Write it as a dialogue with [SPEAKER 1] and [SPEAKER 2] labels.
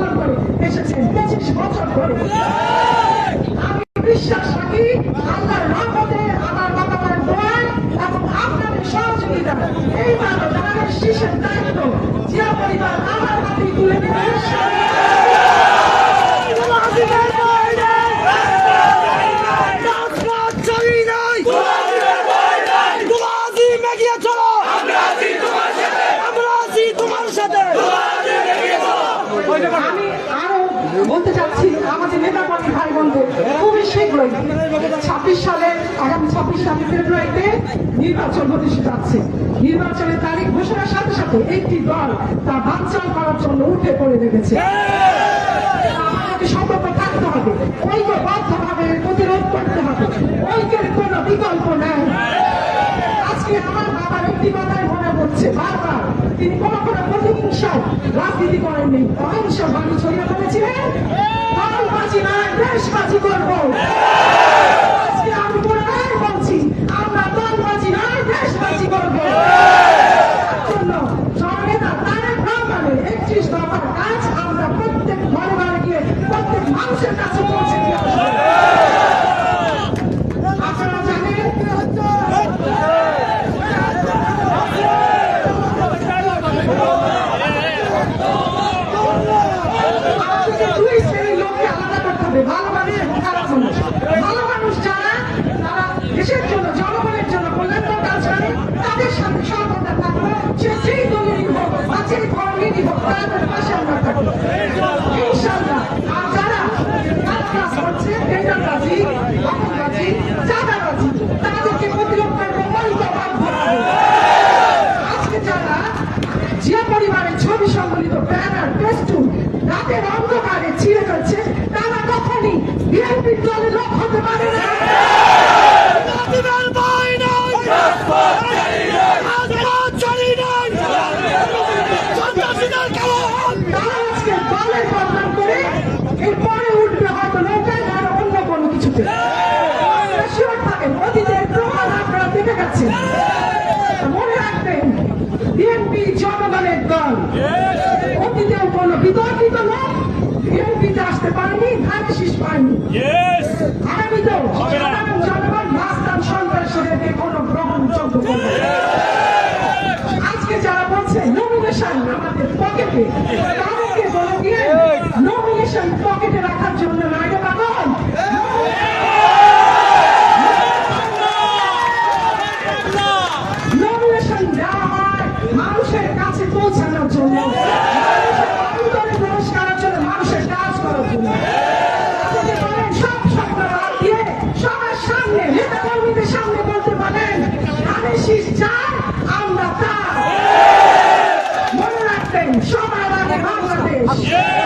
[SPEAKER 1] পালন করে এসেছে পঁচিশ বছর ধরে আমি বিশ্বাস আমি আরও বলতে চাচ্ছি আমাদের নেতা কর্মী ভাই বোনদের খুবই শীঘ্রই ছাব্বিশ সালে, আগামী ছাব্বিশ সালে ফেব্রুয়ারিতে নির্বাচন হতে যাচ্ছে নির্বাচনের তারিখ ঘোষণার সাথে সাথে একটি দল তা বানচাল করার জন্য উঠে পড়ে লেগেছে সতর্ক থাকতে হবে, ঐক্যবদ্ধভাবে প্রতিরোধ করতে হবে। ঐক্যের কোনো বিকল্প নেই। আজকে আমার বাবার একটি কথাই মনে পড়ছে, বারবার। তিনি কোনো কোনো প্রতিহিংসায় রাজনীতি করেননি। অহিংস বাণী ছড়িয়ে পড়েছিলেন? দলবাজি নয় দেশবাজি করব। আজকে আমি আমরা একত্রিশ আমরা প্রত্যেক ঘরে গিয়ে প্রত্যেক মানুষের কাছে দুই ভালো মানুষ যারা তারা দেশের জন্য জনগণের জন্য কল্যাণকর আজকে দলে বদনাম করে এরপরে উঠবে হয়তো নৌকায় আর অন্য কোনো কিছুতে থাকেন অতীতের প্রমাণ আপনারা দেখে গেছেন মনে রাখবেন বিএনপি জনগণের দল অতীতেও কোনো বিতর্কিত নয় বিএনপিতে আসতে পারেনি ধারে শীষ পায়নি Yeah!